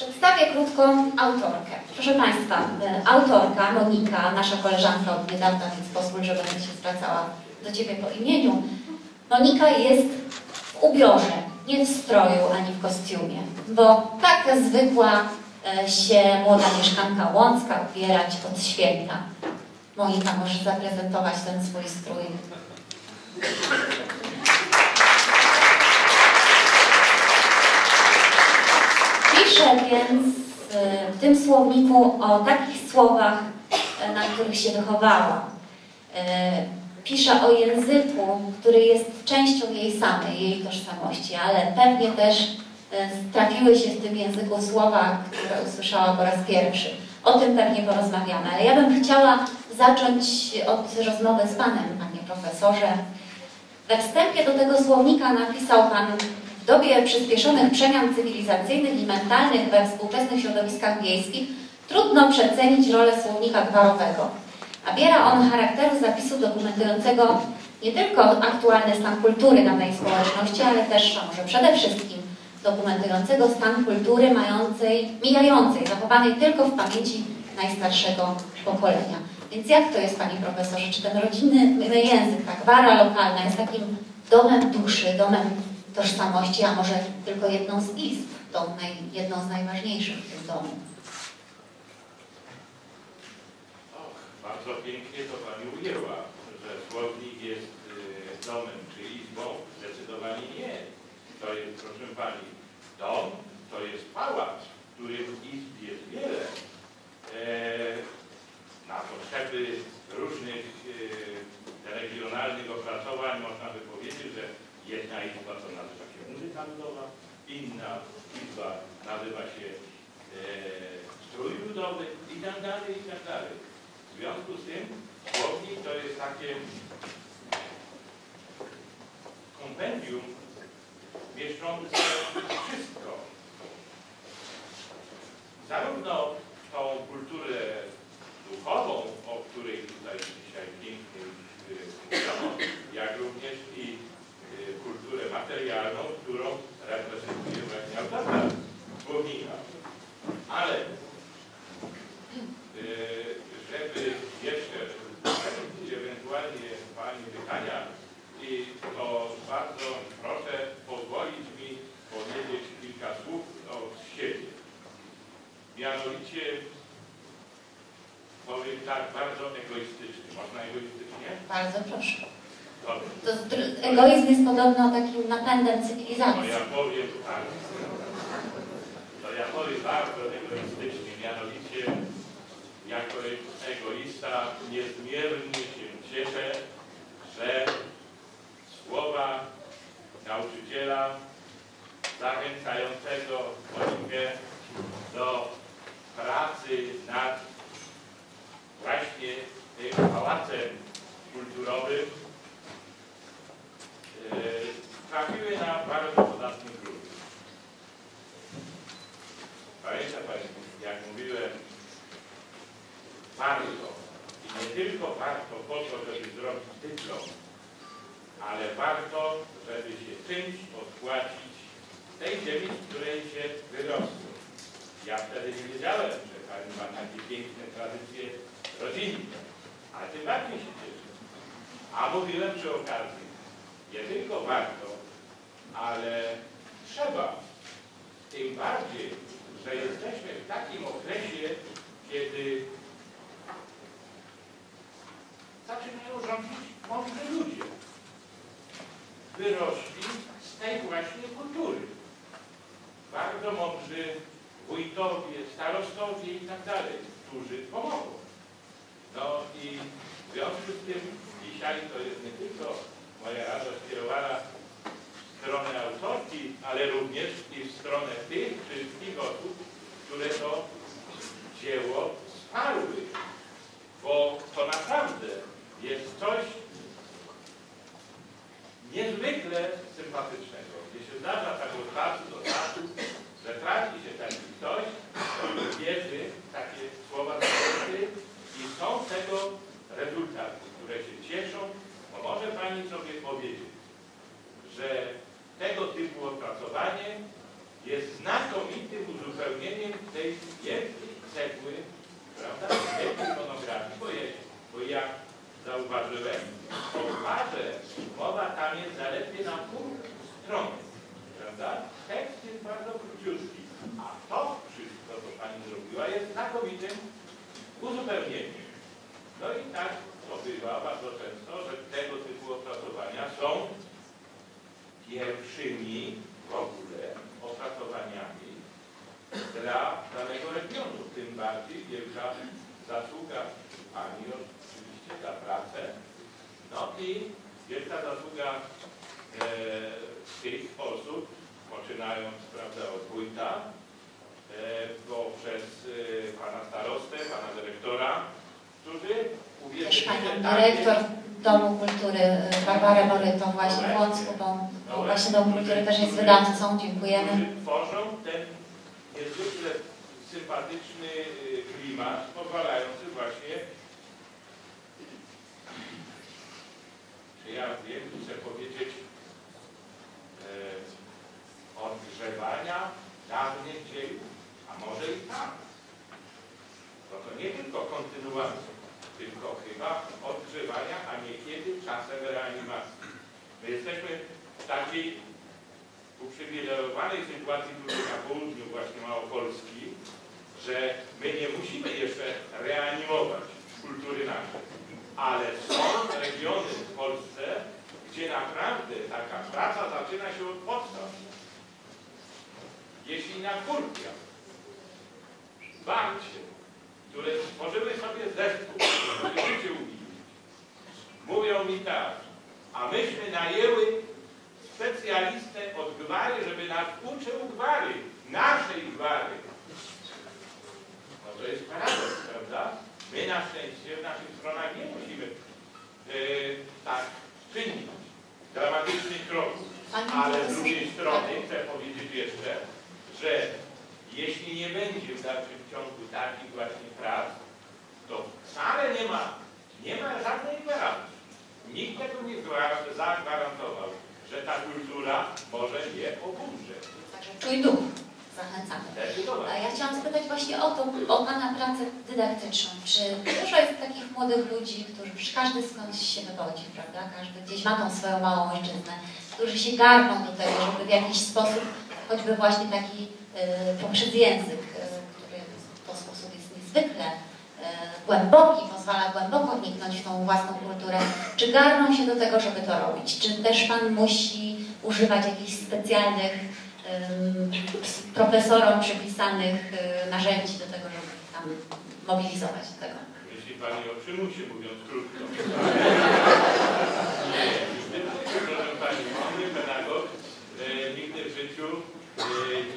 Przedstawię krótko autorkę. Proszę Państwa, e, autorka Monika, nasza koleżanka od niedawna, więc pozwól, że będę się zwracała do Ciebie po imieniu. Monika jest w ubiorze, nie w stroju ani w kostiumie, bo tak zwykła e, się młoda mieszkanka Łącka ubierać od święta. Monika, możesz zaprezentować ten swój strój. Piszę więc e, w tym słowniku o takich słowach, e, na których się wychowała. E, Piszę o języku, który jest częścią jej samej, jej tożsamości, ale pewnie też trafiły się w tym języku słowa, które usłyszała po raz pierwszy. O tym pewnie porozmawiamy, ale ja bym chciała zacząć od rozmowy z Panem, Panie Profesorze. We wstępie do tego słownika napisał Pan dobie przyspieszonych przemian cywilizacyjnych i mentalnych we współczesnych środowiskach wiejskich trudno przecenić rolę słownika gwarowego. Nabiera on charakteru zapisu dokumentującego nie tylko aktualny stan kultury danej społeczności, ale też, a może przede wszystkim, dokumentującego stan kultury mającej, mijającej, zachowanej tylko w pamięci najstarszego pokolenia. Więc jak to jest, Panie Profesorze, czy ten rodzinny język, ta gwara lokalna jest takim domem duszy, domem tożsamości, a może tylko jedną z izb, tą naj, jedną z najważniejszych w tym domu? Och, bardzo pięknie to Pani ujęła, że słownik jest y, domem czy izbą. Zdecydowanie nie. To jest, proszę Pani, dom to jest pałac, w którym izb jest wiele. E, na potrzeby różnych e, regionalnych opracowań można by powiedzieć, że jedna izba to nazywa się muzyka ludowa, inna izba nazywa się e, strój ludowy i tak dalej, i tak dalej. W związku z tym słownik to jest takie kompendium mieszczące wszystko. Zarówno tą kulturę duchową, o której tutaj dzisiaj pięknie mówiono, jak również i y, kulturę materialną, którą reprezentuje właśnie autora słownika. Ale y, żeby jeszcze ewentualnie Pani pytania i to bardzo proszę pozwolić mi powiedzieć kilka słów od siebie. Mianowicie powiem tak bardzo egoistycznie. Można egoistycznie? Bardzo proszę. Dobrze. To egoizm jest podobno takim napędem cywilizacji. ja powiem tak. To ja powiem bardzo egoistycznie, mianowicie jako egoista niezmiernie się cieszę, że słowa nauczyciela zachęcającego Monikę do pracy nad właśnie tym pierwszymi w ogóle opracowaniami dla danego regionu. Tym bardziej wielka zasługa Pani oczywiście za pracę. No i wielka zasługa e, tych osób, poczynając prawda, od wójta, e, poprzez e, Pana starostę, Pana dyrektora, którzy uwierzyli, że tak jest. Domu Kultury y, Barbarę Morytą właśnie w Łącku, bo, właśnie Dom Kultury też jest wydawcą. Dziękujemy. tworzą ten niezwykle sympatyczny y, klimat, pozwalający właśnie, czy ja wiem, chcę powiedzieć, e, odgrzewania dawnych dziejów, a może i tak. No to nie tylko kontynuacja, tylko chyba odgrzewania, a niekiedy czasem reanimacji. My jesteśmy w takiej uprzywilejowanej sytuacji tutaj na południu właśnie Małopolski, że my nie musimy jeszcze reanimować kultury naszej, ale są regiony w Polsce, gdzie naprawdę taka praca zaczyna się od podstaw. Jeśli na Kurpia, Barcie, które stworzyły sobie zespół, żeby życie umilić, mówią mi tak, a myśmy najęły specjalistę od gwary, żeby nas uczył gwary, naszej gwary. No to jest paradoks, prawda? My na szczęście w naszych stronach nie musimy e, tak czynić dramatycznych kroków. Pani Ale z profesor- drugiej strony chcę powiedzieć jeszcze, że jeśli nie będzie w dalszym ciągu takich właśnie prac, to wcale nie ma, nie ma żadnej gwarancji. Nikt tego nie gwa- zagwarantował, że ta kultura może nie obumrzeć. Także czuj duch. Zachęcamy. A Zdecydowanie. ja chciałam zapytać właśnie o to, o Pana pracę dydaktyczną. Czy dużo jest takich młodych ludzi, którzy każdy skądś się wywodzi, prawda? Każdy gdzieś ma tą swoją małą ojczyznę, którzy się garną do tego, żeby w jakiś sposób, choćby właśnie taki y, poprzez język, y, który w ten sposób jest niezwykle głęboki, pozwala głęboko wniknąć w tą własną kulturę. Czy garną się do tego, żeby to robić? Czy też Pan musi używać jakichś specjalnych profesorom przypisanych y, narzędzi do tego, żeby tam mobilizować do tego. Jeśli Pani o przymusie, mówiąc krótko. Nie, proszę Pani, mądry pedagog e, nigdy w życiu e,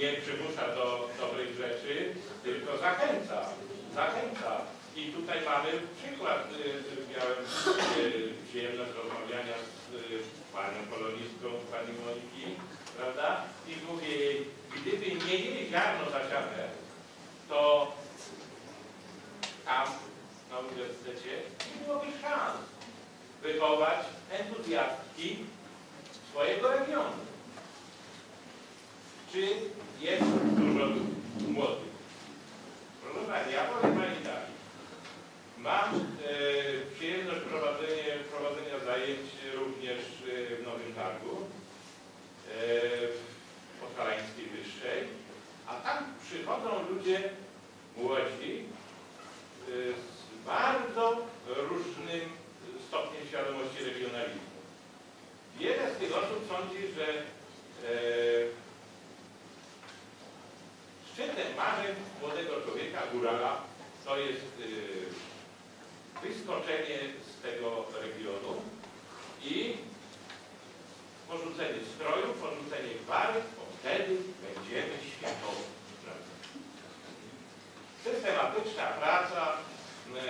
nie przymusza do dobrych rzeczy, tylko zachęca. Zachęca. I tutaj mamy przykład. e, Miałem e, przyjemność rozmawiania z e, panią polonistką, pani Moniki, prawda? I mówię jej, gdyby nie jej ziarno zasiane, to tam na uniwersytecie nie byłoby szans wychować entuzjastki swojego regionu. Czy jest dużo młodych? Proszę Pani, ja powiem Pani tak. Mam e, przyjemność prowadzenia, zajęć również e, w Nowym Targu, e, w Podhalańskiej Wyższej, a tam przychodzą ludzie młodzi, y, z bardzo różnym stopniem świadomości regionalizmu. Wiele z tych osób sądzi, że e, szczytem marzeń młodego człowieka, górala, to jest y, wyskoczenie z tego regionu i porzucenie stroju, porzucenie gwary, bo wtedy będziemy światowi. prawda? Systematyczna praca e,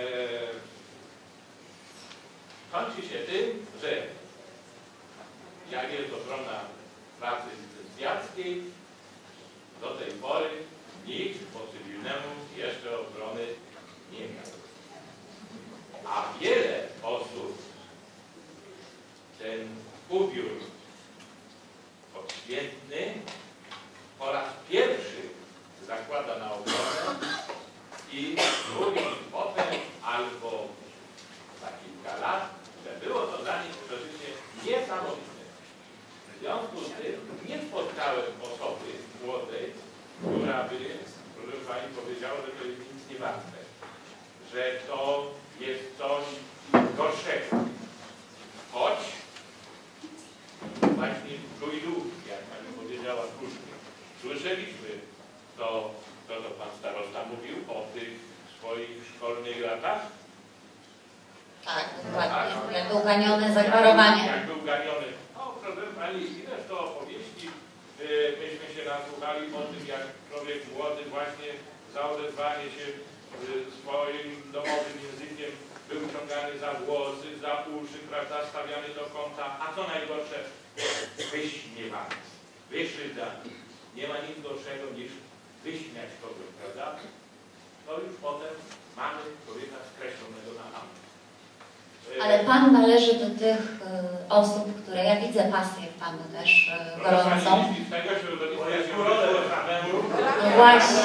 kończy się tym, że jak jest obrona pracy zwiadzkiej, do tej pory nikt po cywilnemu jeszcze obrony nie miał. A wiele osób ten ubiór odświętny po raz pierwszy zakłada na obronę i mówi potem albo za kilka lat, że było to dla nich przeżycie niesamowite. W związku z tym nie spotkałem osoby młodej, by, proszę Pani, powiedziała, że to jest nic nie warte, że to jest coś gorszego. Choć właśnie czuj duch słyszeliśmy to, to, co pan starosta mówił o tych swoich szkolnych latach. Tak, dokładnie. Jak był ganiony zaklarowanie. Jak był ganiony. No, proszę pani, ileż to opowieści yy, myśmy się nasłuchali o tym, jak człowiek młody właśnie za odezwanie się yy, swoim domowym językiem był ciągany za włosy, za uszy, prawda, stawiany do kąta, a co najgorsze, wyśmiewany, wyszydzany. Nie ma nic gorszego niż wyśmiać kogoś, prawda? To już potem mamy człowieka skreślonego na. Yy, Ale Pan należy do tych y, osób, które ja widzę pasję w Panu też y, gorącą. Się urodziło samemu. No właśnie,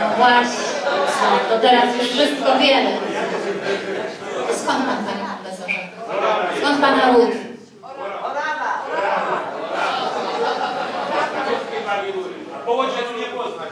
no właśnie. No, to teraz już wszystko wiemy. Pa na ruku. Povođenu ono je poznat.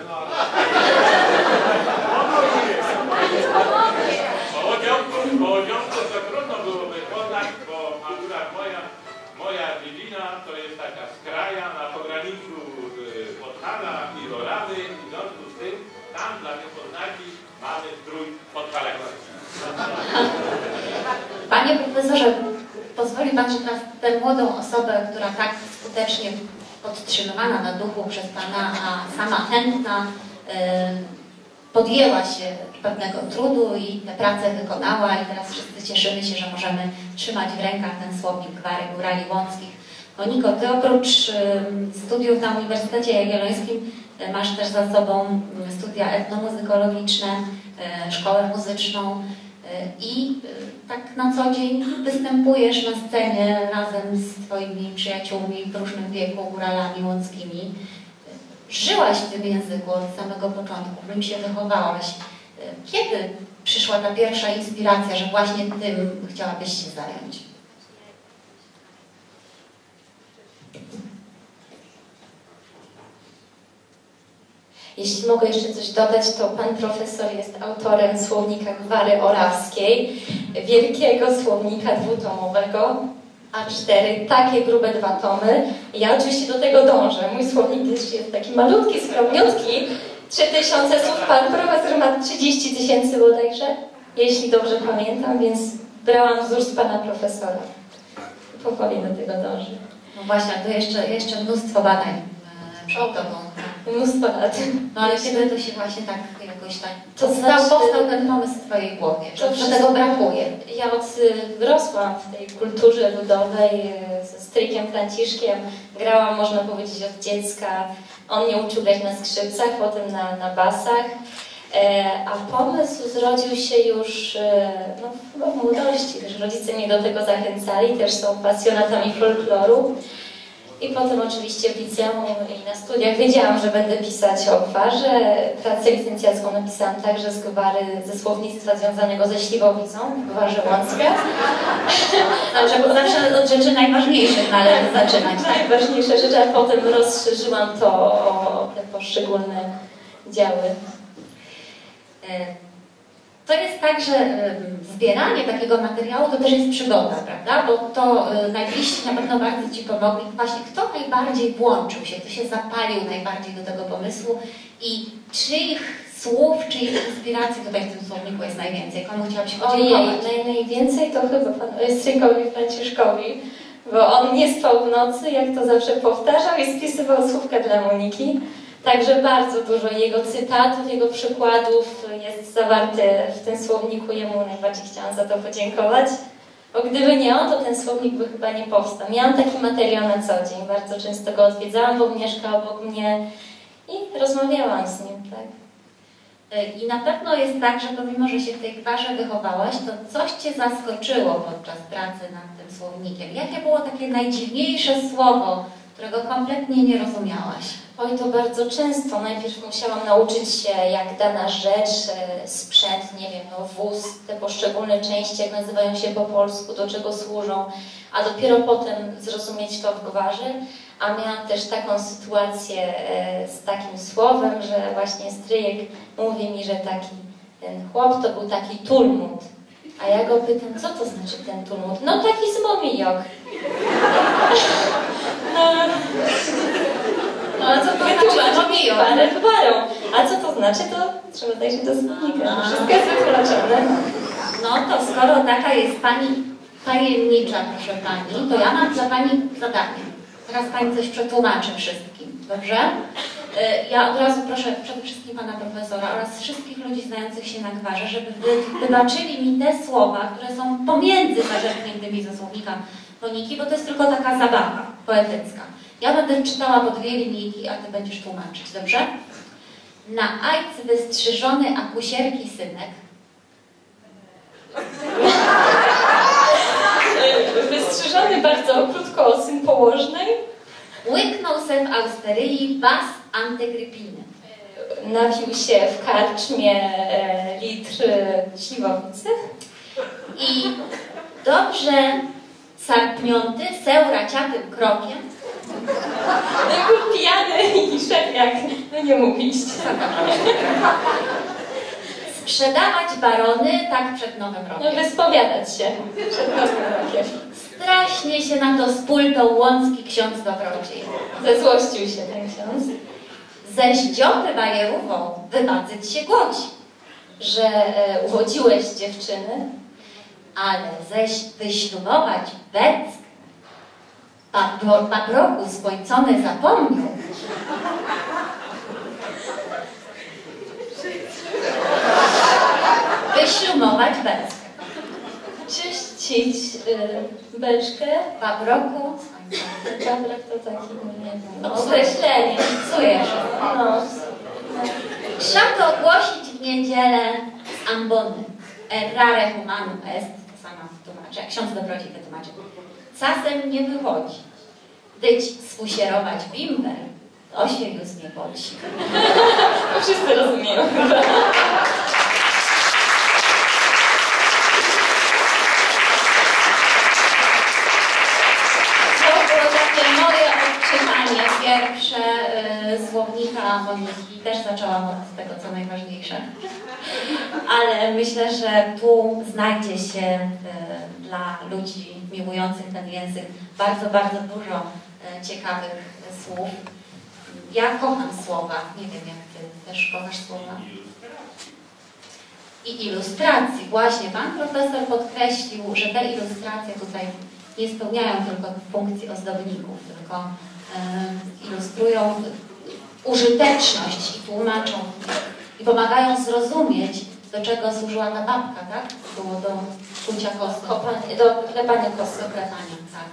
Osobę, która tak skutecznie podtrzymywana na duchu przez Pana, a sama chętna, podjęła się pewnego trudu i tę pracę wykonała i teraz wszyscy cieszymy się, że możemy trzymać w rękach ten słownik Gwary Górali Łąckich. Moniko, Ty oprócz studiów na Uniwersytecie Jagiellońskim y, masz też za sobą studia etnomuzykologiczne, y, szkołę muzyczną i y, tak na co dzień występujesz na scenie razem z Twoimi przyjaciółmi w różnym wieku, góralami łąckimi. Żyłaś w tym języku od samego początku, w nim się wychowałaś. Kiedy przyszła ta pierwsza inspiracja, że właśnie tym chciałabyś się zająć? Jeśli mogę jeszcze coś dodać, to pan profesor jest autorem słownika Gwary Orawskiej, wielkiego słownika dwutomowego, A4, takie grube dwa tomy. Ja oczywiście do tego dążę. Mój słownik jest taki malutki, skromniutki. 3000 słów, pan profesor ma 30 tysięcy bodajże, jeśli dobrze pamiętam, więc brałam wzór z pana profesora. Powoli do tego dążę. No właśnie, to jeszcze, jeszcze mnóstwo badań e, przed Tobą. Mnóstwo lat. No ale kiedy to się właśnie tak jakoś tak To powstał, znaczy- powstał ten pomysł w Twojej głowie, że, To wszystko- tego brakuje. Ja od, y, wyrosłam w tej kulturze ludowej y, ze strykiem Franciszkiem. Grałam, można powiedzieć, od dziecka. On mnie uczył grać na skrzypcach, potem na, na basach. E, a pomysł zrodził się już e, no, chyba w młodości. Też rodzice mnie do tego zachęcali, też są pasjonatami folkloru. I potem oczywiście w liceum i na studiach wiedziałam, że będę pisać o gwarze. Pracę licencjacką napisałam także z gwary, ze słownictwa związanego ze śliwowicą, gwarze łącka. Dobrze, bo zawsze od rzeczy najważniejszych należy zaczynać. Tak? Najważniejsze rzeczy, a potem rozszerzyłam to o te poszczególne działy. To jest tak, że zbieranie takiego materiału to też jest przygoda, prawda? Bo to e, najbliżsi na pewno bardzo Ci pomogli. Właśnie kto najbardziej włączył się, kto się zapalił najbardziej do tego pomysłu i czyich słów, czyich inspiracji tutaj w tym słowniku jest najwięcej? Komu chciałabyś Ojej, podziękować? naj, najwięcej to chyba panu stryjkowi Franciszkowi, bo on nie spał w nocy, jak to zawsze powtarzał i spisywał słówka dla Moniki. Także bardzo dużo jego cytatów, jego przykładów jest zawarte w tym słowniku. Jemu najbardziej chciałam za to podziękować. Bo gdyby nie on, to ten słownik by chyba nie powstał. Miałam taki materiał na co dzień. Bardzo często go odwiedzałam, bo mieszka obok mnie i rozmawiałam z nim. Tak. E, I na pewno jest tak, że pomimo, że się w tej gwarze wychowałaś, to coś Cię zaskoczyło podczas pracy nad tym słownikiem. Jakie było takie najdziwniejsze słowo, którego kompletnie nie rozumiałaś? Oj, to bardzo często. Najpierw musiałam nauczyć się, jak dana rzecz, e, sprzęt, nie wiem, no wóz, te poszczególne części, jak nazywają się po polsku, do czego służą, a dopiero potem zrozumieć to w gwarze. A miałam też taką sytuację e, z takim słowem, że właśnie stryjek mówi mi, że taki ten chłop to był taki tulmut. A ja go pytam, co to znaczy ten tulmut? No taki zmomijok. No, ale co to znaczy? mi. Piją. parę parą. A co to znaczy, to trzeba zajrzeć do słownika. Wszystko jest wytłumaczone. No to skoro taka jest pani tajemnicza, proszę pani, to ja mam dla pani zadanie. Teraz pani coś przetłumaczy wszystkim, dobrze? E, Ja od razu proszę przede wszystkim pana profesora oraz wszystkich ludzi znających się na gwarze, żeby wy, wybaczyli mi te słowa, które są pomiędzy zaczerpniętymi ze słownika bo to jest tylko taka zabawa poetycka. Ja będę czytała po dwie linijki, a ty będziesz tłumaczyć, dobrze? Na ajc wystrzyżony akusierki synek, Wystrzyżony bardzo krótko syn położnej. Łyknął se w Austeryi bas antygrypiny. Napił się w karczmie e, litr śliwowicy. I dobrze sarpniąty seuraciatym krokiem No był pijany i szedł jak, no nie mógł iść. sprzedawać barony tak przed nowym No rokiem. wyspowiadać się przed nowym rokiem. Straśnie się na to z pultą łącki ksiądz dobrodziej. Zezłościł się ten ksiądz, Ze zdziopy bajerową wybacyć się głosi, że e, uwodziłeś dziewczyny, ale ześ wyślubować bec, papro, paproku skończony zapomniał. Wyślubować bec. czyścić e, beczkę. Paproku. Babrak to taki, nie wiem, no, Określenie, psujesz. No, Szato ogłosić w niedzielę z ambony. Errare humanum est, to sama tłumaczę, jak ksiądz dobrodziej wytłumaczy. Czasem nie wychodzi. Dyć sfusierować bimber, to się już nie to wszyscy rozumieją chyba. To było takie moje odczytanie pierwsze y, słownika Moniki. Też zaczęłam od tego, co najważniejsze. Ale myślę, że tu znajdzie się y, dla ludzi miłujących ten język bardzo, bardzo dużo y, ciekawych słów. Ja kocham słowa. Nie wiem, jak ty też kochasz słowa. I ilustracji. Właśnie pan profesor podkreślił, że te ilustracje tutaj nie spełniają tylko funkcji ozdobników, tylko e, ilustrują użyteczność i tłumaczą i pomagają zrozumieć, do czego służyła ta babka, tak? Było do kucia kostek, Kopanie, do klepania klepania, tak.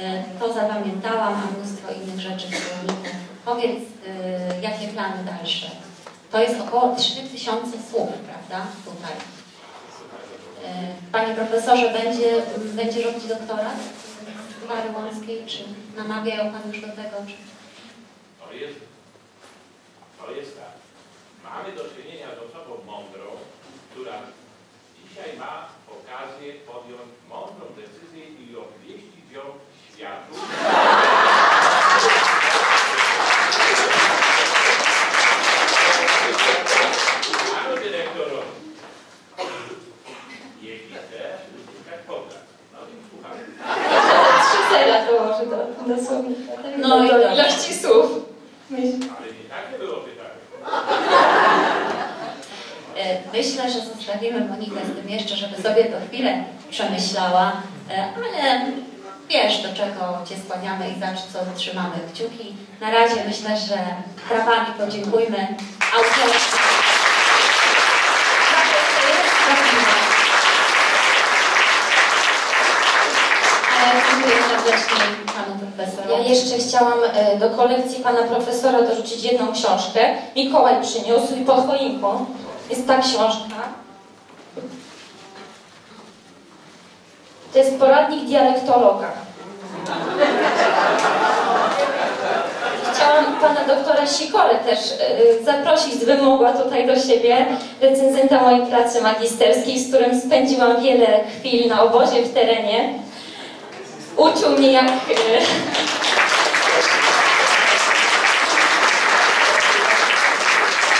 E, To zapamiętałam, a mnóstwo innych rzeczy w słowniku. Powiedz, e, jakie plany dalsze? To jest około 3000 słów, prawda? Tutaj. E, Panie profesorze, będzie, będzie robić doktorat z Gwary Łąckiej, czy namawiają Pan już do tego? Czy... To jest, to jest tak. Mamy do czynienia z osobą mądrą, która dzisiaj ma okazję podjąć mądrą decyzję i obwieścić ją światu. Panu dyrektorowi, jeśli chce uzyskać pogląd, no więc słuchamy. Trzy zera dołoży do, do słownika. tak? No do, i do ilości słów. Ale nie takie było pytanie. Myślę, że zostawimy Monikę z tym jeszcze, żeby sobie to chwilę przemyślała, E, ale wiesz, do czego Cię skłaniamy i za co trzymamy kciuki. Na razie myślę, że prawami podziękujmy autorce. Ja jeszcze chciałam e, do kolekcji pana profesora dorzucić jedną książkę. Mikołaj przyniósł i pod choinką jest ta książka. To jest poradnik dialektologa. Chciałam pana doktora Sikorę też e, zaprosić, gdybym mogła tutaj do siebie, recenzenta mojej pracy magisterskiej, z którym spędziłam wiele chwil na obozie w terenie. Uczył mnie jak... e,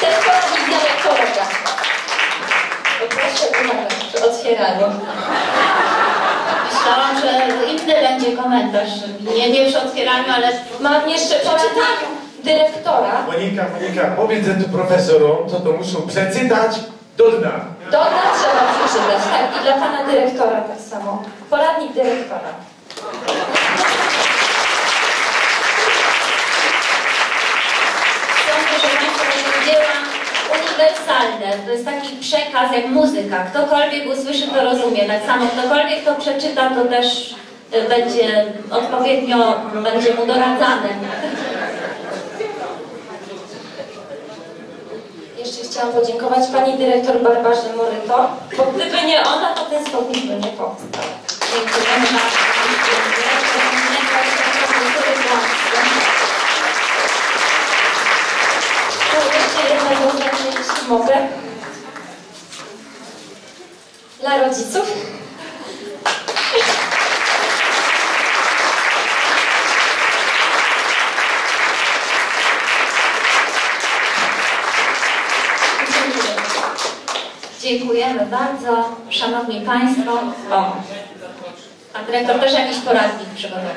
Ten poradnik dialektologa. Proszę uważać przy otwieraniu. Myślałam, że inny będzie komentarz. Nie, nie przy otwieraniu, ale Mam jeszcze przeczytanie. dyrektora Monika, Monika, powiedz tu profesorom, co to muszą przeczytać do dna. do nas trzeba przeczytać, tak, i dla pana dyrektora tak samo. Poradnik dyrektora. Są, proszę Państwa, dzieła uniwersalne. To jest taki przekaz jak muzyka. Ktokolwiek usłyszy, to rozumie. Tak samo ktokolwiek to przeczyta, to też y, będzie odpowiednio będzie mu doradzane. Jeszcze chciałam podziękować pani dyrektor Barbarze Moryto, bo gdyby nie ona, to ten słownik by nie powstał. Dziękujemy bardzo. Dyrektor Innego Ośrodka Kultury Płocka. To jeszcze jedno mogę. Dla rodziców. Dziękujemy bardzo. Szanowni Państwo. O, pan dyrektor też jakiś poradnik przygotował.